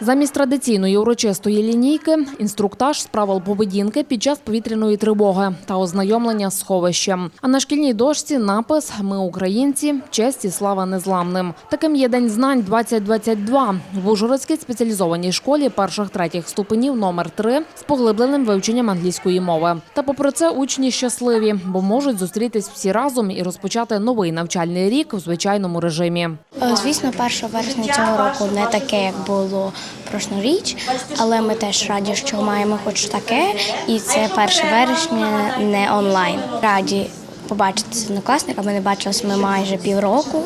Замість традиційної урочистої лінійки інструктаж з правил поведінки під час повітряної тривоги та ознайомлення з сховищем. А на шкільній дошці напис Ми українці, честь і слава незламним. Таким є день знань 2022 в Ужгородській спеціалізованій школі перших третіх ступенів номер 3 з поглибленим вивченням англійської мови. Та попри це учні щасливі, бо можуть зустрітись всі разом і розпочати новий навчальний рік в звичайному режимі. Е, Звісно, 1 вересня цього року не таке, як було прошлоріч, але ми теж раді, що маємо хоч таке, і це 1 вересня не онлайн. Раді побачити з однокласниками, не бачилися ми майже півроку.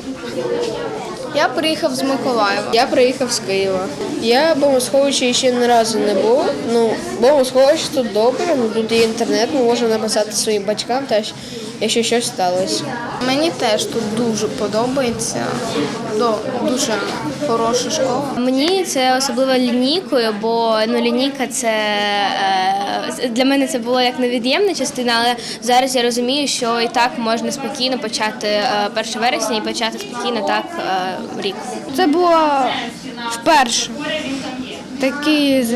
Я приїхав з Миколаєва. Я приїхав з Києва. Я в бомбосховищі ще ні разу не був. Ну, бомбосховище тут добре, ну тут є інтернет, ми можемо написати своїм батькам теж, якщо щось сталося. Мені теж тут дуже подобається. Дуже хороша школа. Мені це особливо лінійкою, бо ну лінійка це е, для мене це було як невід'ємна частина, але зараз я розумію, що і так можна спокійно почати е, 1 вересня і почати спокійно так е, рік. Це було вперше такий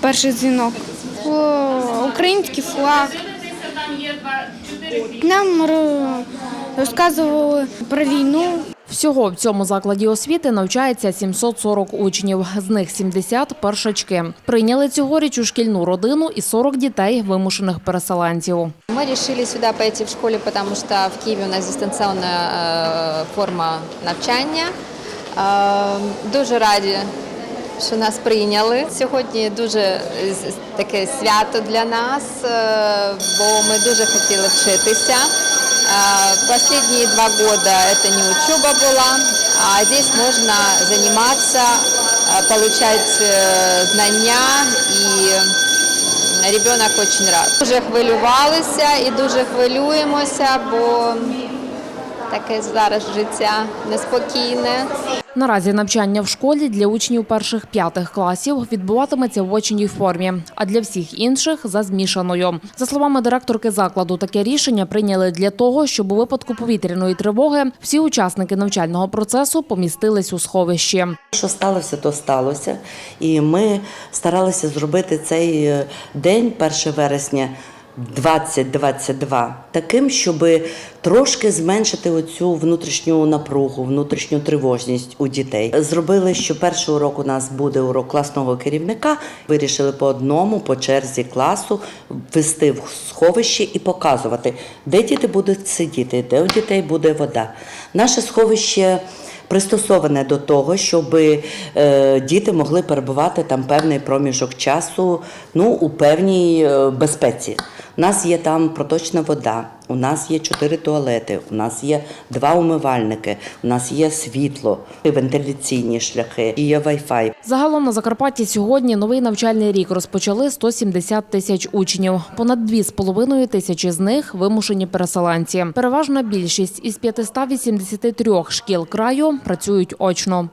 перший дзвінок. Український флаг. Нам розказували про війну. Всього в цьому закладі освіти навчається 740 учнів, з них 70 – першачки. Прийняли цьогоріч у шкільну родину і 40 дітей вимушених переселенців. Мы решили сюда пойти в школе, потому что в Киеве у нас дистанційна е, форма навчання. Е, Дуже раді, що нас прийняли. Сьогодні дуже таке свято для нас, е, бо ми дуже хотіли вчитися. Е, Последние два года это не учеба была, а здесь можно заниматься, э, получать э, знания и Ребенок очень рад. Дуже хвилювалися і дуже хвилюємося, бо таке зараз життя неспокійне. Наразі навчання в школі для учнів перших п'ятих класів відбуватиметься в очній формі, а для всіх інших за змішаною. За словами директорки закладу, таке рішення прийняли для того, щоб у випадку повітряної тривоги всі учасники навчального процесу помістились у сховищі. Що сталося, то сталося. І ми старалися зробити цей е, день, 1 вересня 2022, таким, щоб трошки зменшити оцю внутрішню напругу, внутрішню тривожність у дітей. Зробили, що перший урок у нас буде урок класного керівника. Вирішили по одному, по черзі класу ввести в сховище і показувати, де діти будуть сидіти, де у дітей буде вода. Наше сховище пристосоване до того, щоб е, діти могли перебувати там певний проміжок часу ну, у певній е, безпеці. У нас є там проточна вода, у нас є чотири туалети, у нас є два умивальники, у нас є світло, вентиляційні шляхи, і є Wi-Fi. Загалом на Закарпатті сьогодні новий навчальний рік розпочали 170 тисяч учнів. Понад 2,5 тисячі з них вимушені переселенці. Переважна більшість із 583 шкіл краю працюють очно.